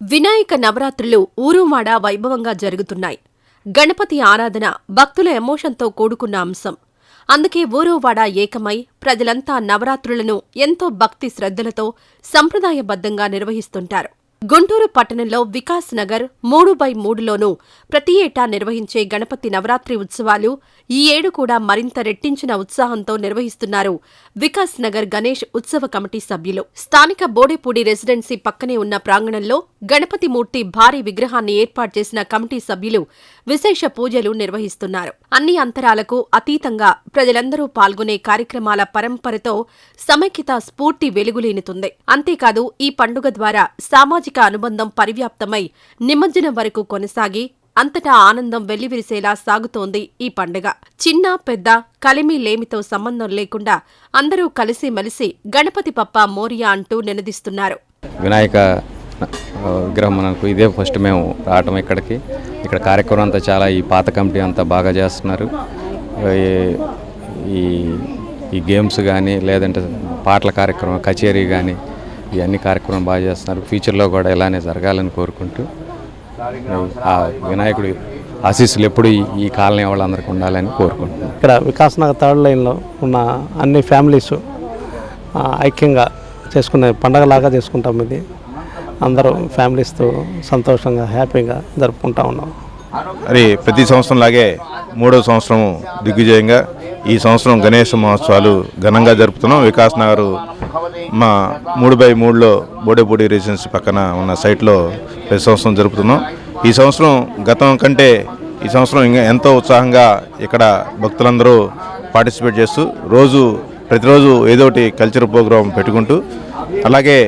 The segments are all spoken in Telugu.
వినాయక నవరాత్రులు ఊరుమాడ వైభవంగా జరుగుతున్నాయి. గణపతి ఆరాధన భక్తుల ఎమోషన్తో కూడుకున్న అంశం. అందుకే ఊరువాడ ఏకమై ప్రజలంతా నవరాత్రులను ఎంతో భక్తి శ్రద్ధలతో సంప్రదాయబద్ధంగా నిర్వహిస్తుంటారు. గుంటూరు పట్టణంలో వికాస్ నగర్ మూడు బై మూడులోనూ ప్రతి ఏటా నిర్వహించే గణపతి నవరాత్రి ఉత్సవాలు ఈ ఏడు కూడా మరింత రెట్టించిన ఉత్సాహంతో నిర్వహిస్తున్నారు వికాస్ నగర్ గణేష్ ఉత్సవ కమిటీ సభ్యులు. స్థానిక బోడేపూడి రెసిడెన్సీ పక్కనే ఉన్న ప్రాంగణంలో గణపతి మూర్తి భారీ విగ్రహాన్ని ఏర్పాటు చేసిన కమిటీ సభ్యులు విశేష పూజలు నిర్వహిస్తున్నారు. అన్ని అంతరాలకు అతీతంగా ప్రజలందరూ పాల్గొనే కార్యక్రమాల పరంపరతో సమైక్యత స్ఫూర్తి వెలుగులీనుతుంది. అంతేకాదు ఈ పండుగ ద్వారా సామాజిక అనుబంధం పరివ్యాప్తమై నిమజ్జనం వరకు కొనసాగి అంతటా ఆనందం వెల్లివిరిసేలా సాగుతోంది ఈ పండుగ. చిన్న పెద్ద కలిమి లేమితో సంబంధం లేకుండా అందరూ కలిసిమెలిసి గణపతి పప్ప మోరియా అంటూ నినదిస్తున్నారు. వినాయక విగ్రహం మనకు ఇదే ఫస్ట్ మేము రావటం ఇక్కడికి. ఇక్కడ కార్యక్రమం అంతా చాలా ఈ పాత కమిటీ అంతా బాగా చేస్తున్నారు. ఈ- ఈ గేమ్స్ కానీ లేదంటే పాటల కార్యక్రమం కచేరీ కానీ ఇవన్నీ కార్యక్రమం బాగా చేస్తున్నారు. ఫ్యూచర్లో కూడా ఇలానే జరగాలని కోరుకుంటూ ఆ వినాయకుడి ఆశీస్సులు ఎప్పుడు ఈ- కాలనీ వాళ్ళందరికీ ఉండాలని కోరుకుంటున్నాను ఇక్కడ వికాస్ నగర్ థర్డ్ లైన్లో ఉన్న అన్ని ఫ్యామిలీస్ ఐక్యంగా చేసుకునే పండగలాగా చేసుకుంటాం ఇది. అందరూ ఫ్యామిలీస్తో సంతోషంగా హ్యాపీగా జరుపుకుంటా ఉన్నాం. మరి ప్రతి సంవత్సరం లాగే మూడో సంవత్సరం దిగ్విజయంగా ఈ సంవత్సరం గణేష మహోత్సవాలు ఘనంగా జరుపుతున్నాం. వికాస్ నగర్ మా మూడు బై మూడులో బోడేపూడి రెసిడెన్సీ పక్కన ఉన్న సైట్లో ప్రతి సంవత్సరం జరుపుతున్నాం. ఈ సంవత్సరం గతం కంటే ఈ సంవత్సరం ఇంకా ఎంతో ఉత్సాహంగా ఇక్కడ భక్తులందరూ పార్టిసిపేట్ చేస్తూ రోజు ప్రతిరోజు ఏదో ఒకటి కల్చర్ ప్రోగ్రాం పెట్టుకుంటూ అలాగే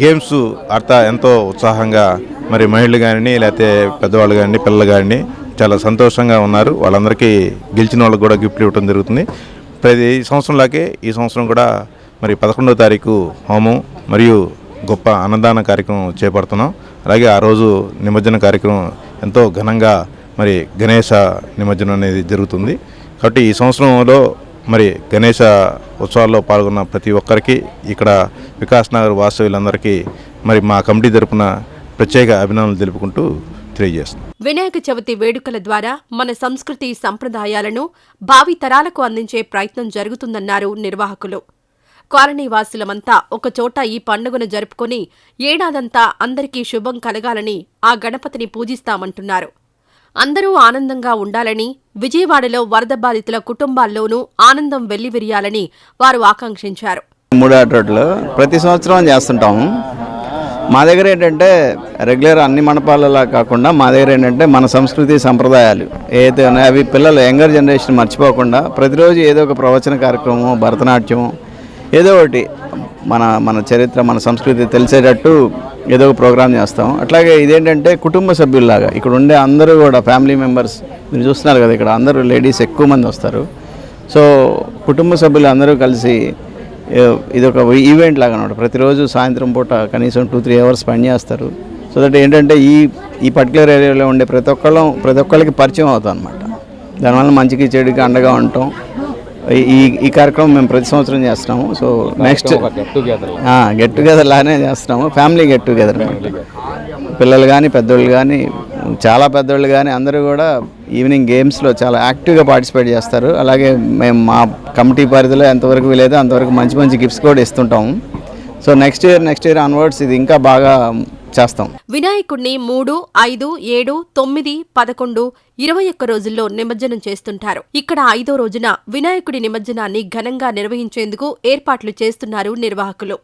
గేమ్స్ ఆడతా ఎంతో ఉత్సాహంగా మరి మహిళలు కానీ లేకపోతే పెద్దవాళ్ళు కానీ పిల్లలు కానీ చాలా సంతోషంగా ఉన్నారు. వాళ్ళందరికీ గెలిచిన వాళ్ళకి కూడా గిఫ్ట్లు ఇవ్వడం జరుగుతుంది. ప్రతి సంవత్సరంలాగే ఈ సంవత్సరం కూడా మరి పదకొండో తారీఖు హోమం మరియు గొప్ప అన్నదాన కార్యక్రమం చేపడుతున్నాం. అలాగే ఆ రోజు నిమజ్జన కార్యక్రమం ఎంతో ఘనంగా మరి గణేష నిమజ్జనం అనేది జరుగుతుంది. కాబట్టి ఈ సంవత్సరంలో మరి గణేష ఉత్సవాల్లో పాల్గొన్న ప్రతి ఒక్కరికి ఇక్కడ వికాస్ నగర్ వాస్తవ్యులందరికీ మరి మా కమిటీ తరపున ప్రత్యేక అభినందనలు తెలుపుకుంటూ తెలియజేస్తున్నాం. వినాయక చవితి వేడుకల ద్వారా మన సంస్కృతి సంప్రదాయాలను భావి తరాలకు అందించే ప్రయత్నం జరుగుతుందన్నారు నిర్వాహకులు. కాలనీవాసులమంతా ఒకచోట ఈ పండుగను జరుపుకొని ఏడాదంతా అందరికీ శుభం కలగాలని ఆ గణపతిని పూజిస్తామంటున్నారు. అందరూ ఆనందంగా ఉండాలని విజయవాడలో వరద బాధితుల కుటుంబాల్లోనూ ఆనందం వెల్లివిరియాలని వారు ఆకాంక్షించారు. మూడు రోడ్లో ప్రతి సంవత్సరం చేస్తుంటాము. మా దగ్గర ఏంటంటే రెగ్యులర్ అన్ని మండపాలలా కాకుండా మా దగ్గర ఏంటంటే మన సంస్కృతి సంప్రదాయాలు ఏదైతే ఉన్నాయో అవి పిల్లలు యంగర్ జనరేషన్ మర్చిపోకుండా ప్రతిరోజు ఏదో ఒక ప్రవచన కార్యక్రమం భరతనాట్యం ఏదో ఒకటి మన మన చరిత్ర మన సంస్కృతి తెలిసేటట్టు ఏదో ఒక ప్రోగ్రామ్ చేస్తాం అట్లాగే ఇదేంటంటే కుటుంబ సభ్యుల్లాగా ఇక్కడ ఉండే అందరూ కూడా ఫ్యామిలీ మెంబర్స్ మీరు చూస్తున్నారు కదా ఇక్కడ అందరూ లేడీస్ ఎక్కువ మంది వస్తారు. సో కుటుంబ సభ్యులు అందరూ కలిసి ఇది ఒక ఈవెంట్ లాగా అనమాట ప్రతిరోజు సాయంత్రం పూట కనీసం టూ త్రీ అవర్స్ స్పెండ్ చేస్తారు. సో దట్ ఏంటంటే ఈ ఈ పర్టికులర్ ఏరియాలో ఉండే ప్రతి ఒక్కళ్ళం ప్రతి ఒక్కళ్ళకి పరిచయం అవుతాం అనమాట దానివల్ల మంచికి చెడుకి అండగా ఉంటాం. ఈ- ఈ ఈ కార్యక్రమం మేము ప్రతి సంవత్సరం చేస్తున్నాము సో నెక్స్ట్ గెట్ టుగెదర్ లానే చేస్తున్నాము ఫ్యామిలీ గెట్ టుగెదర్ పిల్లలు కానీ పెద్దోళ్ళు కానీ చాలా పెద్దోళ్ళు కానీ అందరూ కూడా ఈవినింగ్ గేమ్స్లో చాలా యాక్టివ్గా పార్టిసిపేట్ చేస్తారు. అలాగే మేము మా కమిటీ పరిధిలో ఎంతవరకు వీలైతే అంతవరకు మంచి మంచి గిఫ్ట్స్ కూడా ఇస్తుంటాము. So next year next year onwards ఇది ఇంకా బాగా చేస్తాం. వినాయకుడిని మూడు ఐదు ఏడు తొమ్మిది పదకొండు ఇరవై ఒక్క రోజుల్లో నిమజ్జనం చేస్తుంటారు. ఇక్కడ ఐదో రోజున వినాయకుడి నిమజ్జనాన్ని ఘనంగా నిర్వహించేందుకు ఏర్పాట్లు చేస్తున్నారు నిర్వాహకులు.